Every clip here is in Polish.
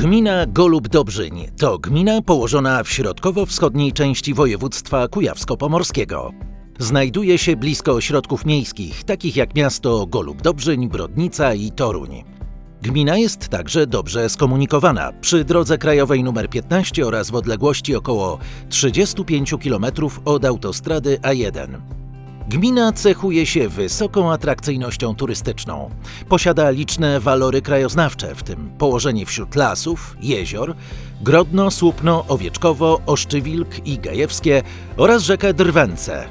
Gmina Golub-Dobrzyń to gmina położona w środkowo-wschodniej części województwa kujawsko-pomorskiego. Znajduje się blisko ośrodków miejskich, takich jak miasto Golub-Dobrzyń, Brodnica i Toruń. Gmina jest także dobrze skomunikowana przy drodze krajowej nr 15 oraz w odległości około 35 km od autostrady A1. Gmina cechuje się wysoką atrakcyjnością turystyczną. Posiada liczne walory krajoznawcze, w tym położenie wśród lasów, jezior, Grodno, Słupno, Owieczkowo, Oszczywilk i Gajewskie oraz rzekę Drwęce.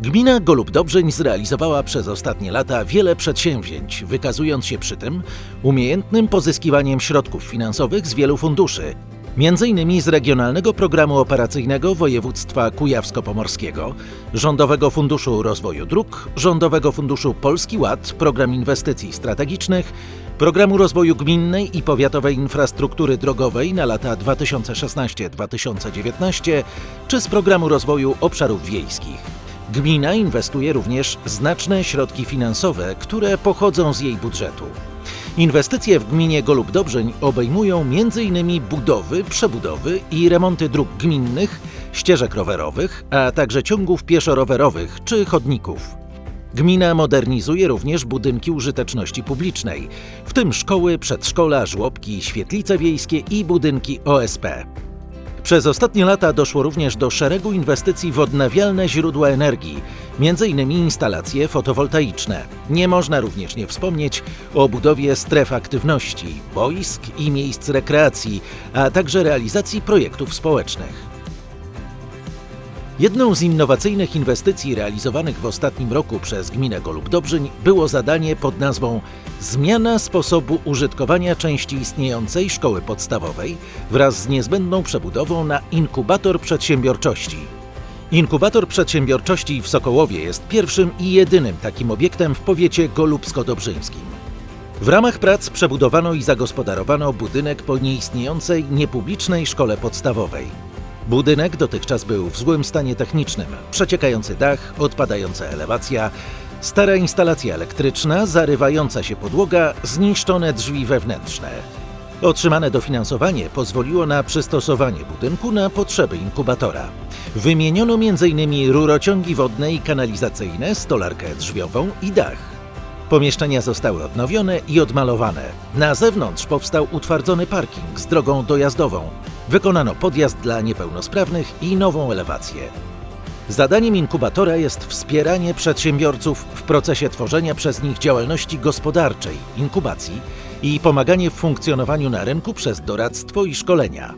Gmina Golub-Dobrzeń zrealizowała przez ostatnie lata wiele przedsięwzięć, wykazując się przy tym umiejętnym pozyskiwaniem środków finansowych z wielu funduszy, m.in. z Regionalnego Programu Operacyjnego Województwa Kujawsko-Pomorskiego, Rządowego Funduszu Rozwoju Dróg, Rządowego Funduszu Polski Ład, Program Inwestycji Strategicznych, Programu Rozwoju Gminnej i Powiatowej Infrastruktury Drogowej na lata 2016-2019 czy z Programu Rozwoju Obszarów Wiejskich. Gmina inwestuje również znaczne środki finansowe, które pochodzą z jej budżetu. Inwestycje w gminie Golub-Dobrzeń obejmują m.in. budowy, przebudowy i remonty dróg gminnych, ścieżek rowerowych, a także ciągów pieszo-rowerowych czy chodników. Gmina modernizuje również budynki użyteczności publicznej, w tym szkoły, przedszkola, żłobki, świetlice wiejskie i budynki OSP. Przez ostatnie lata doszło również do szeregu inwestycji w odnawialne źródła energii, m.in. instalacje fotowoltaiczne. Nie można również nie wspomnieć o budowie stref aktywności, boisk i miejsc rekreacji, a także realizacji projektów społecznych. Jedną z innowacyjnych inwestycji realizowanych w ostatnim roku przez gminę Golub-Dobrzyń było zadanie pod nazwą Zmiana sposobu użytkowania części istniejącej szkoły podstawowej wraz z niezbędną przebudową na inkubator przedsiębiorczości. Inkubator przedsiębiorczości w Sokołowie jest pierwszym i jedynym takim obiektem w powiecie golubsko-dobrzyńskim. W ramach prac przebudowano i zagospodarowano budynek po nieistniejącej niepublicznej szkole podstawowej. Budynek dotychczas był w złym stanie technicznym. Przeciekający dach, odpadająca elewacja, stara instalacja elektryczna, zarywająca się podłoga, zniszczone drzwi wewnętrzne. Otrzymane dofinansowanie pozwoliło na przystosowanie budynku na potrzeby inkubatora. Wymieniono m.in. rurociągi wodne i kanalizacyjne, stolarkę drzwiową i dach. Pomieszczenia zostały odnowione i odmalowane. Na zewnątrz powstał utwardzony parking z drogą dojazdową. Wykonano podjazd dla niepełnosprawnych i nową elewację. Zadaniem inkubatora jest wspieranie przedsiębiorców w procesie tworzenia przez nich działalności gospodarczej, inkubacji i pomaganie w funkcjonowaniu na rynku przez doradztwo i szkolenia.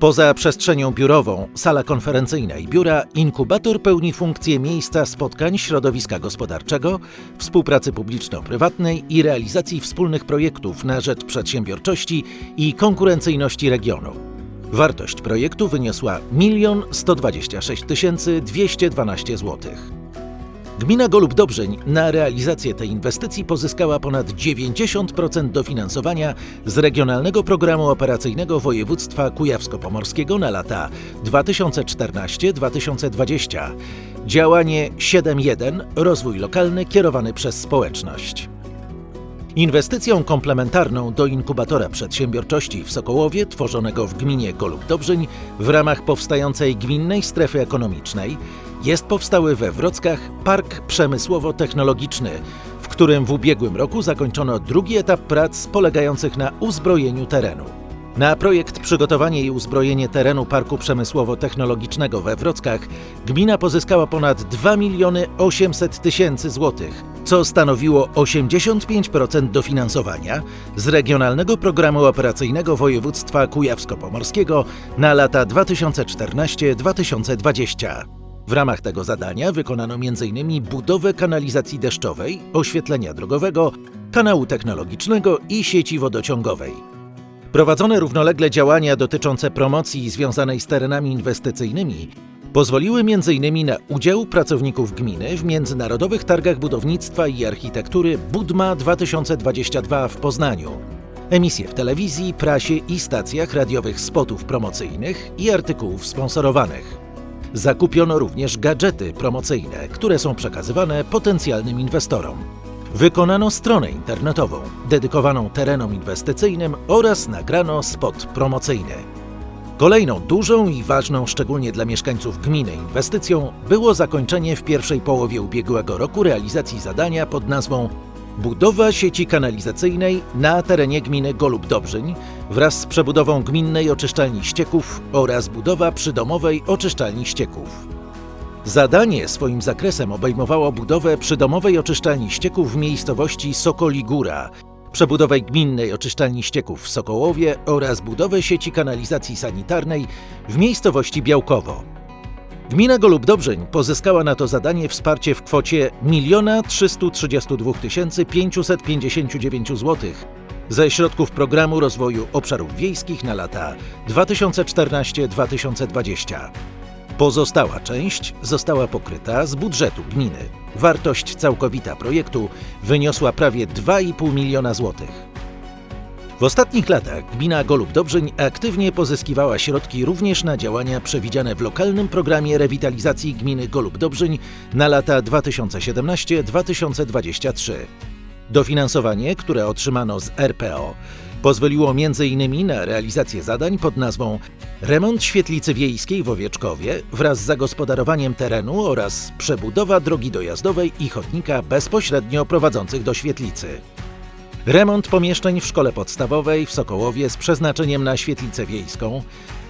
Poza przestrzenią biurową, sala konferencyjna i biura, inkubator pełni funkcję miejsca spotkań środowiska gospodarczego, współpracy publiczno-prywatnej i realizacji wspólnych projektów na rzecz przedsiębiorczości i konkurencyjności regionu. Wartość projektu wyniosła 1 126 212 zł. Gmina Golub-Dobrzeń na realizację tej inwestycji pozyskała ponad 90% dofinansowania z Regionalnego Programu Operacyjnego Województwa Kujawsko-Pomorskiego na lata 2014-2020. Działanie 7.1 Rozwój lokalny kierowany przez społeczność. Inwestycją komplementarną do inkubatora przedsiębiorczości w Sokołowie, tworzonego w gminie Golub-Dobrzyń w ramach powstającej gminnej strefy ekonomicznej, jest powstały we Wrockach Park Przemysłowo-Technologiczny, w którym w ubiegłym roku zakończono drugi etap prac polegających na uzbrojeniu terenu. Na projekt przygotowanie i uzbrojenie terenu Parku Przemysłowo-Technologicznego we Wrockach gmina pozyskała ponad 2 miliony 800 tysięcy złotych, co stanowiło 85% dofinansowania z Regionalnego Programu Operacyjnego Województwa Kujawsko-Pomorskiego na lata 2014-2020. W ramach tego zadania wykonano m.in. budowę kanalizacji deszczowej, oświetlenia drogowego, kanału technologicznego i sieci wodociągowej. Prowadzone równolegle działania dotyczące promocji związanej z terenami inwestycyjnymi pozwoliły m.in. na udział pracowników gminy w Międzynarodowych Targach Budownictwa i Architektury Budma 2022 w Poznaniu, emisje w telewizji, prasie i stacjach radiowych spotów promocyjnych i artykułów sponsorowanych. Zakupiono również gadżety promocyjne, które są przekazywane potencjalnym inwestorom. Wykonano stronę internetową dedykowaną terenom inwestycyjnym oraz nagrano spot promocyjny. Kolejną dużą i ważną szczególnie dla mieszkańców gminy inwestycją było zakończenie w pierwszej połowie ubiegłego roku realizacji zadania pod nazwą Budowa sieci kanalizacyjnej na terenie gminy Golub Dobrzyń wraz z przebudową gminnej oczyszczalni ścieków oraz budowa przydomowej oczyszczalni ścieków. Zadanie swoim zakresem obejmowało budowę przydomowej oczyszczalni ścieków w miejscowości Sokoli Góra, przebudowę gminnej oczyszczalni ścieków w Sokołowie oraz budowę sieci kanalizacji sanitarnej w miejscowości Białkowo. Gmina Golub Dobrzeń pozyskała na to zadanie wsparcie w kwocie 1 332 559 zł ze środków Programu Rozwoju Obszarów Wiejskich na lata 2014-2020. Pozostała część została pokryta z budżetu gminy. Wartość całkowita projektu wyniosła prawie 2,5 miliona złotych. W ostatnich latach gmina Golub Dobrzeń aktywnie pozyskiwała środki również na działania przewidziane w lokalnym programie rewitalizacji gminy Golub Dobrzeń na lata 2017-2023. Dofinansowanie, które otrzymano z RPO, pozwoliło m.in. na realizację zadań pod nazwą remont świetlicy wiejskiej w Owieczkowie wraz z zagospodarowaniem terenu oraz przebudowa drogi dojazdowej i chodnika bezpośrednio prowadzących do świetlicy. Remont pomieszczeń w szkole podstawowej w Sokołowie z przeznaczeniem na świetlicę wiejską,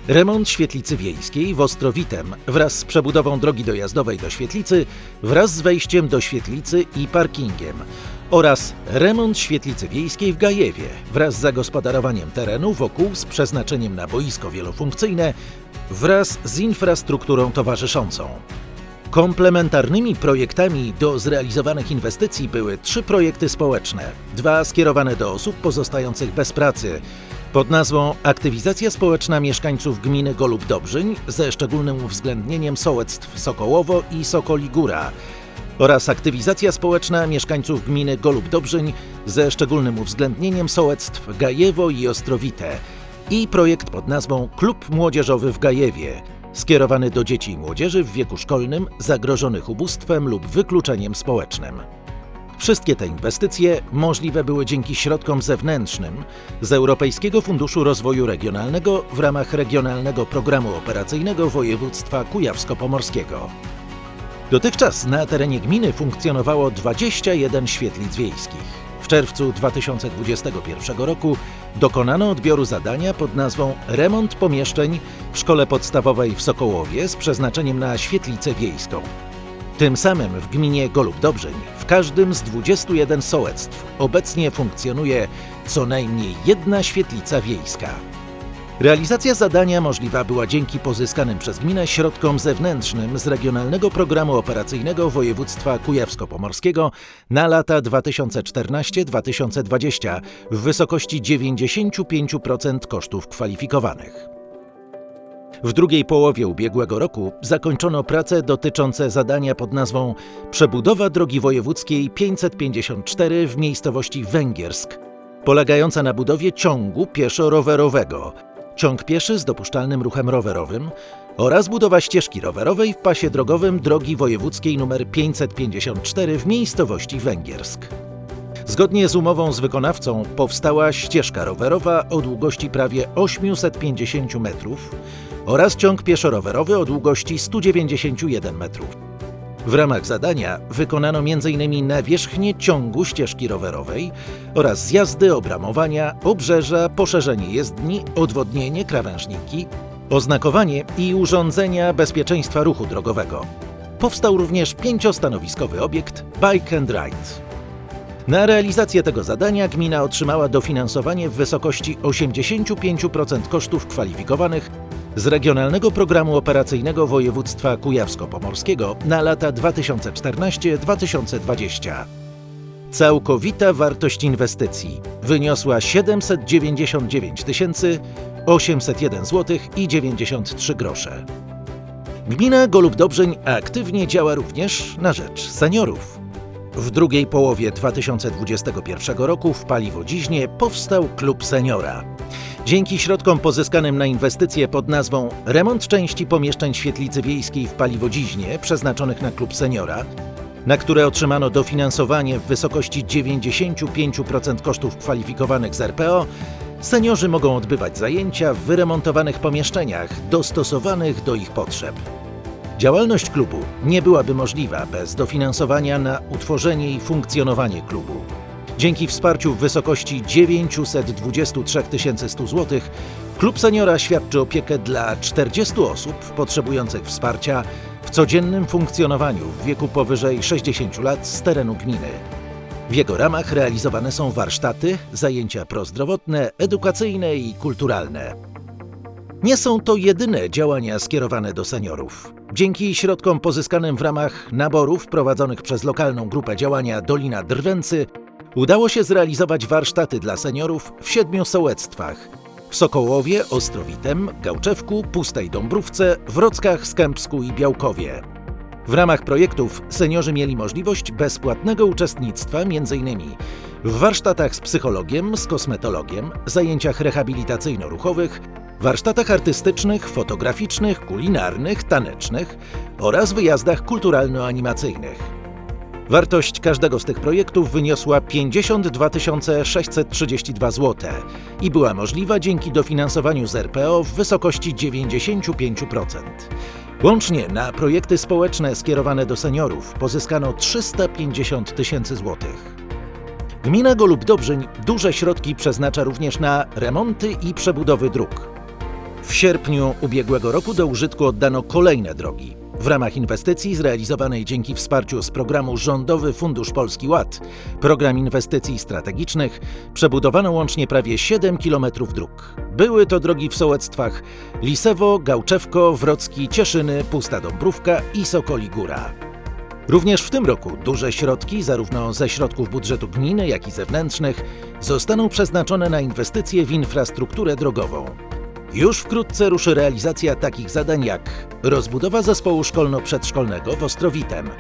remont świetlicy wiejskiej w Ostrowitem wraz z przebudową drogi dojazdowej do świetlicy wraz z wejściem do świetlicy i parkingiem oraz remont świetlicy wiejskiej w Gajewie wraz z zagospodarowaniem terenu wokół z przeznaczeniem na boisko wielofunkcyjne wraz z infrastrukturą towarzyszącą. Komplementarnymi projektami do zrealizowanych inwestycji były trzy projekty społeczne, dwa skierowane do osób pozostających bez pracy, pod nazwą Aktywizacja społeczna mieszkańców gminy Golub Dobrzyń ze szczególnym uwzględnieniem sołectw Sokołowo i Sokoli Góra oraz Aktywizacja społeczna mieszkańców gminy Golub Dobrzyń ze szczególnym uwzględnieniem sołectw Gajewo i Ostrowite i projekt pod nazwą Klub Młodzieżowy w Gajewie, skierowany do dzieci i młodzieży w wieku szkolnym zagrożonych ubóstwem lub wykluczeniem społecznym. Wszystkie te inwestycje możliwe były dzięki środkom zewnętrznym z Europejskiego Funduszu Rozwoju Regionalnego w ramach Regionalnego Programu Operacyjnego Województwa Kujawsko-Pomorskiego. Dotychczas na terenie gminy funkcjonowało 21 świetlic wiejskich. W czerwcu 2021 roku dokonano odbioru zadania pod nazwą Remont pomieszczeń w szkole podstawowej w Sokołowie z przeznaczeniem na świetlicę wiejską. Tym samym w gminie Golub Dobrzeń w każdym z 21 sołectw obecnie funkcjonuje co najmniej jedna świetlica wiejska. Realizacja zadania możliwa była dzięki pozyskanym przez gminę środkom zewnętrznym z Regionalnego Programu Operacyjnego Województwa Kujawsko-Pomorskiego na lata 2014-2020 w wysokości 95% kosztów kwalifikowanych. W drugiej połowie ubiegłego roku zakończono prace dotyczące zadania pod nazwą Przebudowa drogi wojewódzkiej 554 w miejscowości Węgiersk, polegająca na budowie ciągu pieszo-rowerowego, ciąg pieszy z dopuszczalnym ruchem rowerowym oraz budowa ścieżki rowerowej w pasie drogowym drogi wojewódzkiej nr 554 w miejscowości Węgiersk. Zgodnie z umową z wykonawcą powstała ścieżka rowerowa o długości prawie 850 metrów oraz ciąg pieszo-rowerowy o długości 191 metrów. W ramach zadania wykonano m.in. nawierzchnię ciągu ścieżki rowerowej oraz zjazdy, obramowania, obrzeża, poszerzenie jezdni, odwodnienie, krawężniki, oznakowanie i urządzenia bezpieczeństwa ruchu drogowego. Powstał również pięciostanowiskowy obiekt Bike and Ride. Na realizację tego zadania gmina otrzymała dofinansowanie w wysokości 85% kosztów kwalifikowanych z Regionalnego Programu Operacyjnego Województwa Kujawsko-Pomorskiego na lata 2014-2020. Całkowita wartość inwestycji wyniosła 799 801 zł i 93 grosze. Gmina Golub Dobrzeń aktywnie działa również na rzecz seniorów. W drugiej połowie 2021 roku w Paliwodziźnie powstał Klub Seniora. Dzięki środkom pozyskanym na inwestycje pod nazwą Remont części pomieszczeń świetlicy wiejskiej w Paliwodziźnie przeznaczonych na Klub Seniora na które otrzymano dofinansowanie w wysokości 95% kosztów kwalifikowanych z RPO, seniorzy mogą odbywać zajęcia w wyremontowanych pomieszczeniach dostosowanych do ich potrzeb. Działalność klubu nie byłaby możliwa bez dofinansowania na utworzenie i funkcjonowanie klubu. Dzięki wsparciu w wysokości 923 100 zł, Klub Seniora świadczy opiekę dla 40 osób potrzebujących wsparcia w codziennym funkcjonowaniu w wieku powyżej 60 lat z terenu gminy. W jego ramach realizowane są warsztaty, zajęcia prozdrowotne, edukacyjne i kulturalne. Nie są to jedyne działania skierowane do seniorów. Dzięki środkom pozyskanym w ramach naborów prowadzonych przez lokalną grupę działania Dolina Drwęcy udało się zrealizować warsztaty dla seniorów w siedmiu sołectwach w Sokołowie, Ostrowitem, Gałczewku, Pustej Dąbrówce, Wrockach, Skępsku i Białkowie. W ramach projektów seniorzy mieli możliwość bezpłatnego uczestnictwa m.in. w warsztatach z psychologiem, z kosmetologiem, zajęciach rehabilitacyjno-ruchowych, warsztatach artystycznych, fotograficznych, kulinarnych, tanecznych oraz wyjazdach kulturalno-animacyjnych. Wartość każdego z tych projektów wyniosła 52 632 zł i była możliwa dzięki dofinansowaniu z RPO w wysokości 95%. Łącznie na projekty społeczne skierowane do seniorów pozyskano 350 tysięcy złotych. Gmina Golub Dobrzyń duże środki przeznacza również na remonty i przebudowy dróg. W sierpniu ubiegłego roku do użytku oddano kolejne drogi. W ramach inwestycji zrealizowanej dzięki wsparciu z programu Rządowy Fundusz Polski Ład, program inwestycji strategicznych, przebudowano łącznie prawie 7 km dróg. Były to drogi w sołectwach Lisewo, Gałczewko, Wrocki, Cieszyny, Pusta Dąbrówka i Sokoli Góra. Również w tym roku duże środki, zarówno ze środków budżetu gminy, jak i zewnętrznych, zostaną przeznaczone na inwestycje w infrastrukturę drogową. Już wkrótce ruszy realizacja takich zadań jak rozbudowa zespołu szkolno-przedszkolnego w Ostrowitem,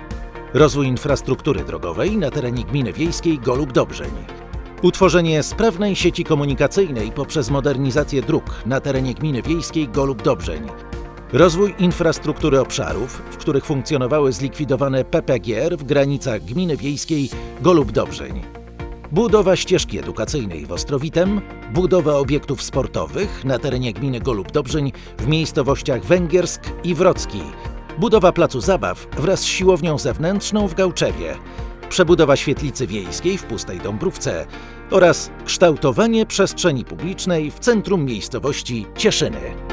rozwój infrastruktury drogowej na terenie gminy wiejskiej Golub Dobrzeń, utworzenie sprawnej sieci komunikacyjnej poprzez modernizację dróg na terenie gminy wiejskiej Golub Dobrzeń, rozwój infrastruktury obszarów, w których funkcjonowały zlikwidowane PPGR w granicach gminy wiejskiej Golub Dobrzeń, budowa ścieżki edukacyjnej w Ostrowitem, budowa obiektów sportowych na terenie gminy Golub Dobrzeń w miejscowościach Węgiersk i Wrocki, budowa placu zabaw wraz z siłownią zewnętrzną w Gałczewie, przebudowa świetlicy wiejskiej w Pustej Dąbrówce oraz kształtowanie przestrzeni publicznej w centrum miejscowości Cieszyny.